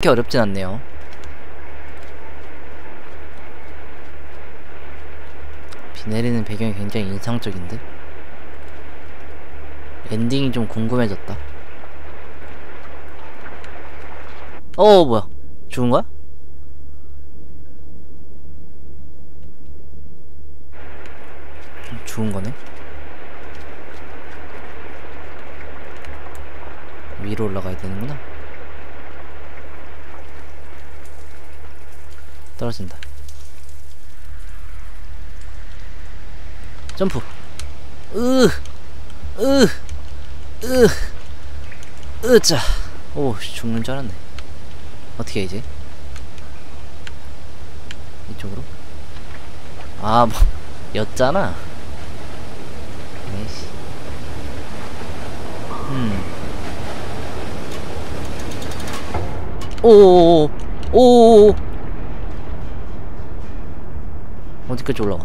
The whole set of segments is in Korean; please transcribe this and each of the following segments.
그렇게 어렵진 않네요. 비 내리는 배경이 굉장히 인상적인데? 엔딩이 좀 궁금해졌다. 어, 뭐야. 죽은 거야? 죽은 거네? 위로 올라가야 되는구나. 떨어진다. 점프. 으, 으, 으, 으자. 오, 씨, 죽는 줄 알았네. 어떻게 해, 이제? 이쪽으로? 아, 뭐, 였잖아. 에이씨. 음. 오오오, 오오 어디까지 올라가?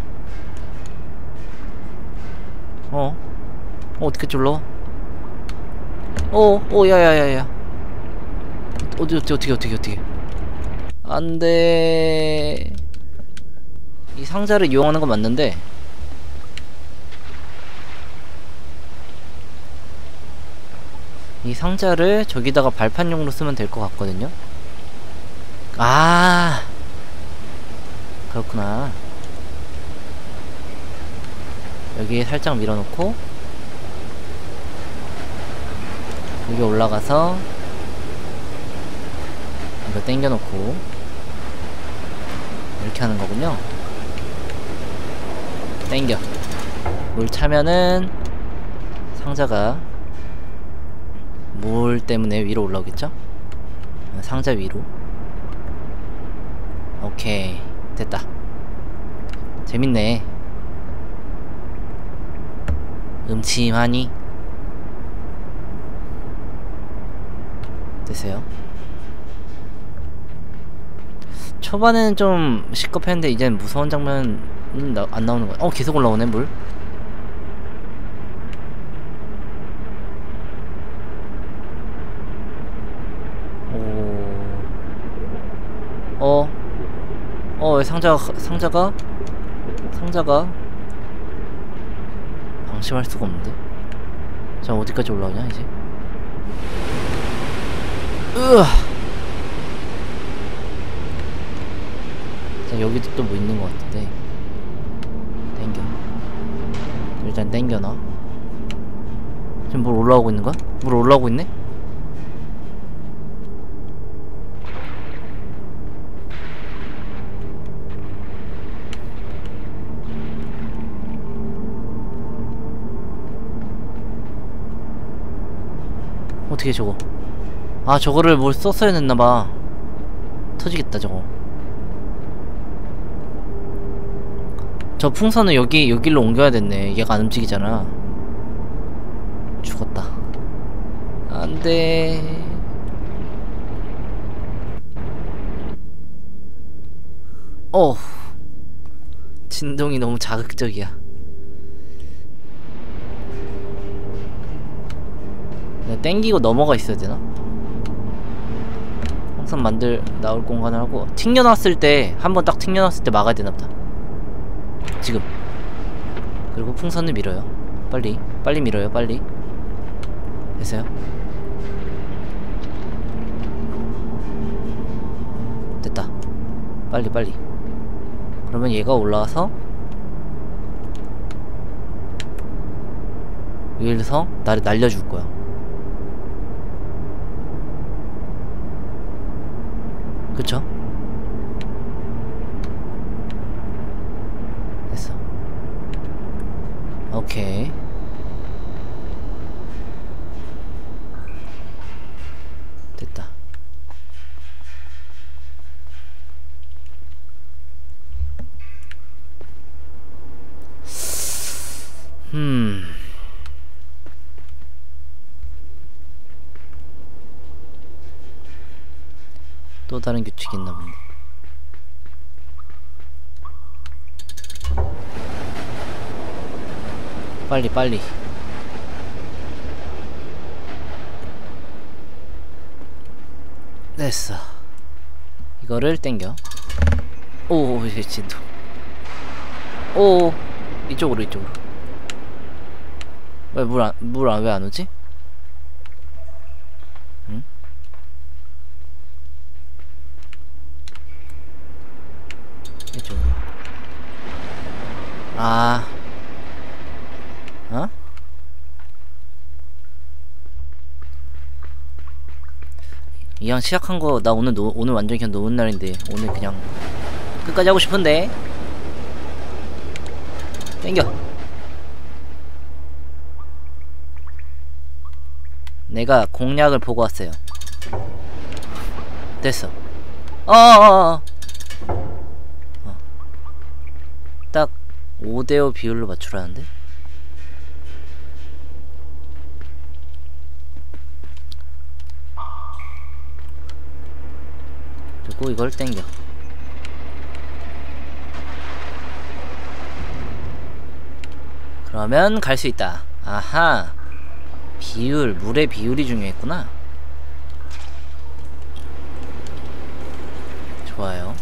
어? 어 어디까지 올라와? 어, 어, 야야야야. 어디 어디 어떻게 어떻게 어떻게? 안돼. 이 상자를 이용하는 건 맞는데. 이 상자를 저기다가 발판용으로 쓰면 될 것 같거든요. 아, 그렇구나. 여기에 살짝 밀어놓고 여기 올라가서 이거 당겨놓고 이렇게 하는 거군요. 당겨. 물 차면은 상자가 물 때문에 위로 올라오겠죠? 상자 위로. 오케이. 됐다. 재밌네 음침하니 됐어요 초반에는 좀 시급했는데 이젠 무서운 장면은 나, 안 나오는 거야 어 계속 올라오네 물 오. 어. 어, 왜 상자가, 상자가? 상자가? 방심할 수가 없는데? 자, 어디까지 올라오냐, 이제? 으아! 자, 여기도 또 뭐 있는 것 같은데. 땡겨. 일단 땡겨놔. 지금 물 올라오고 있는 거야? 물 올라오고 있네? 어떻게 저거? 아 저거를 뭘 썼어야 됐나봐. 터지겠다 저거. 저 풍선을 여기 여기로 옮겨야 됐네. 얘가 안 움직이잖아. 죽었다. 안돼. 어 진동이 너무 자극적이야 땡기고 넘어가 있어야 되나? 항상 만들 나올 공간을 하고 튕겨놨을 때 한 번 딱 튕겨놨을 때 막아야 되나보다. 지금. 그리고 풍선을 밀어요. 빨리 빨리 밀어요 빨리. 됐어요? 됐다. 빨리 빨리. 그러면 얘가 올라와서 여기서 나를 날려줄 거야 그쵸? 됐어. 오케이. 됐다. 음 또 다른 규칙이 있나 본데. 빨리 빨리. 됐어. 이거를 땡겨 오 이제 진도 오 이쪽으로 이쪽으로 왜 물 안 물 안 왜 안 오지? 응? 이쪽으로 아. 어? 이왕 시작한 거 나 오늘 노, 오늘 완전 그냥 노는 날인데 오늘 그냥 끝까지 하고 싶은데. 땡겨. 내가 공략을 보고 왔어요. 됐어. 어어어 어. 딱 5대5 비율로 맞추라는데? 그리고 이걸 땡겨. 그러면 갈 수 있다. 아하. 비율 물의 비율이 중요했구나. 좋아요